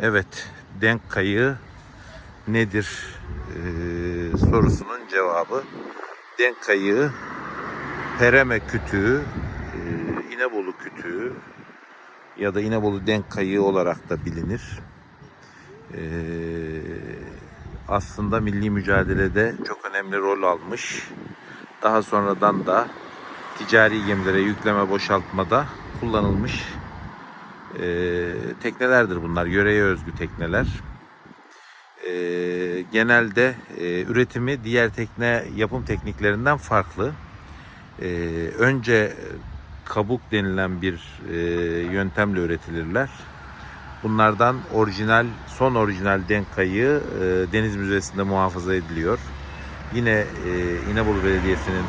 Evet, denk kayığı nedir Ee, sorusunun cevabı denk kayığı Pereme kütüğü, e, İnebolu kütüğü ya da İnebolu denk kayığı olarak da bilinir. Ee, aslında milli mücadelede çok önemli rol almış. Daha sonradan da ticari gemilere yükleme boşaltmada kullanılmış ee, teknelerdir bunlar. Yöreye özgü tekneler. Ee, genelde e, üretimi diğer tekne yapım tekniklerinden farklı. Ee, önce kabuk denilen bir e, yöntemle üretilirler. Bunlardan orijinal, son orijinal denk kayığı e, Deniz Müzesi'nde muhafaza ediliyor. Yine e, İnebolu Belediyesi'nin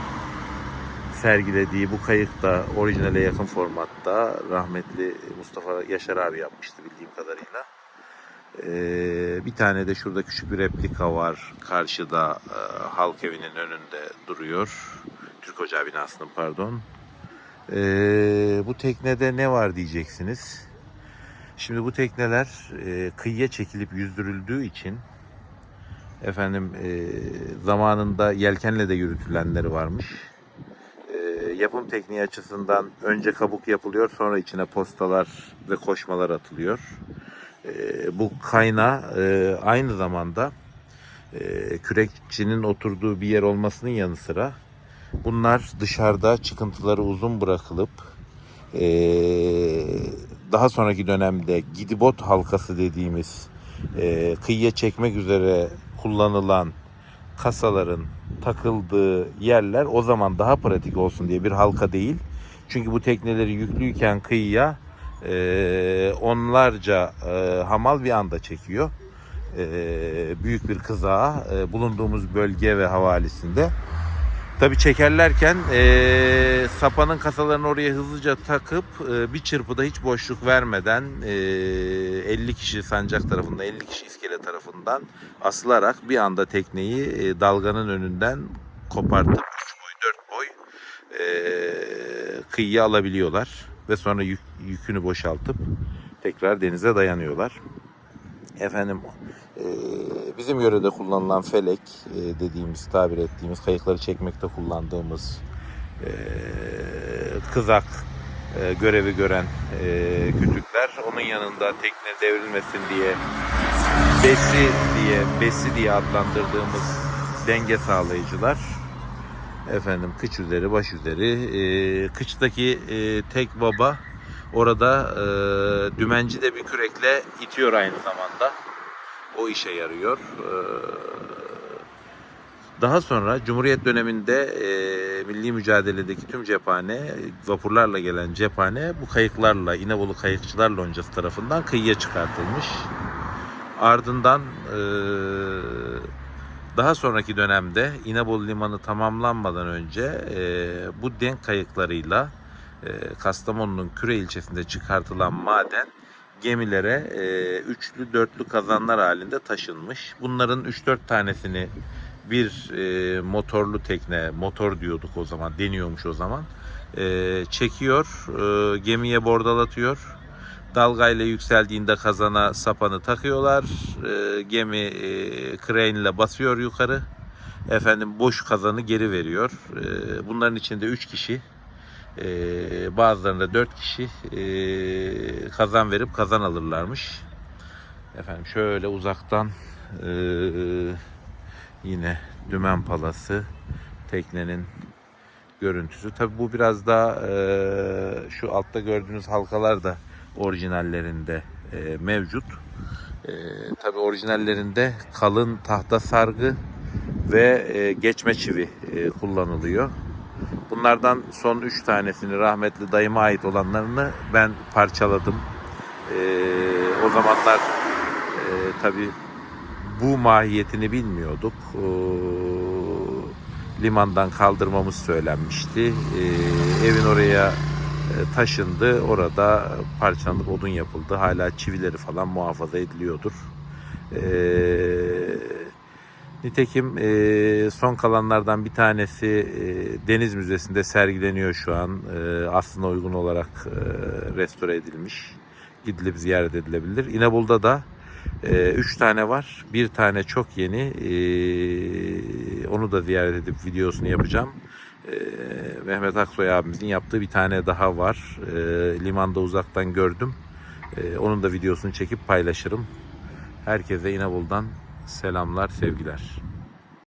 sergilediği bu kayık da orijinale yakın formatta rahmetli Mustafa Yaşar abi yapmıştı bildiğim kadarıyla. Ee, bir tane de şurada küçük bir replika var. Karşıda e, halk evinin önünde duruyor. Türk Ocağı binasının pardon. Ee, bu teknede ne var diyeceksiniz. Şimdi bu tekneler e, kıyıya çekilip yüzdürüldüğü için efendim e, zamanında yelkenle de yürütülenleri varmış. Yapım tekniği açısından önce kabuk yapılıyor sonra içine postalar ve koşmalar atılıyor. E, bu kayna e, aynı zamanda e, kürekçinin oturduğu bir yer olmasının yanı sıra bunlar dışarıda çıkıntıları uzun bırakılıp e, daha sonraki dönemde gidibot halkası dediğimiz e, kıyıya çekmek üzere kullanılan kasaların takıldığı yerler o zaman daha pratik olsun diye bir halka değil. Çünkü bu tekneleri yüklüyken kıyıya e, onlarca e, hamal bir anda çekiyor. E, büyük bir kızağa e, bulunduğumuz bölge ve havalisinde. Tabi çekerlerken e, sapanın kasalarını oraya hızlıca takıp e, bir çırpıda hiç boşluk vermeden e, 50 kişi sancak tarafından 50 kişi iskele tarafından asılarak bir anda tekneyi e, dalganın önünden kopartıp 3 boy 4 boy e, kıyıya alabiliyorlar ve sonra yük, yükünü boşaltıp tekrar denize dayanıyorlar. Efendim bizim yörede kullanılan felek e, dediğimiz tabir ettiğimiz kayıkları çekmekte kullandığımız e, kızak e, görevi gören kütükler. Onun yanında tekne devrilmesin diye besi diye besi diye adlandırdığımız denge sağlayıcılar. Efendim kıç üzeri baş üzeri. E, kıçtaki e, tek baba orada e, dümenci de bir kürekle itiyor aynı zamanda o işe yarıyor. E, daha sonra Cumhuriyet döneminde e, milli mücadeledeki tüm cephane, vapurlarla gelen cephane bu kayıklarla, İnebolu kayıkçılar loncası tarafından kıyıya çıkartılmış. Ardından e, daha sonraki dönemde İnebolu Limanı tamamlanmadan önce e, bu denk kayıklarıyla e, Kastamonu'nun Küre ilçesinde çıkartılan maden gemilere e, üçlü dörtlü kazanlar halinde taşınmış. Bunların 3-4 tanesini bir e, motorlu tekne, motor diyorduk o zaman, deniyormuş o zaman. E, çekiyor, e, gemiye bordalatıyor. Dalgayla yükseldiğinde kazana sapanı takıyorlar. E, gemi e, crane ile basıyor yukarı. Efendim boş kazanı geri veriyor. E, bunların içinde 3 kişi ee, bazılarında 4 kişi ee, kazan verip kazan alırlarmış. Efendim şöyle uzaktan ee, yine dümen palası teknenin görüntüsü. Tabi bu biraz daha ee, şu altta gördüğünüz halkalar da orijinallerinde ee, mevcut. Ee, Tabi orijinallerinde kalın tahta sargı ve ee, geçme çivi ee, kullanılıyor. Bunlardan son 3 tanesini rahmetli dayıma ait olanlarını ben parçaladım. Ee, o zamanlar e, tabi bu mahiyetini bilmiyorduk. Ee, limandan kaldırmamız söylenmişti. Ee, evin oraya e, taşındı. Orada parçalanıp odun yapıldı. Hala çivileri falan muhafaza ediliyordur. Ee, Nitekim e, son kalanlardan bir tanesi e, Deniz Müzesi'nde sergileniyor şu an. E, aslına uygun olarak e, restore edilmiş. Gidilip ziyaret edilebilir. İnebolu'da da Ee, üç tane var. Bir tane çok yeni. Ee, onu da ziyaret edip videosunu yapacağım. Ee, Mehmet Aksoy abimizin yaptığı bir tane daha var. Ee, limanda uzaktan gördüm. Ee, onun da videosunu çekip paylaşırım. Herkese İnebolu'dan selamlar, sevgiler.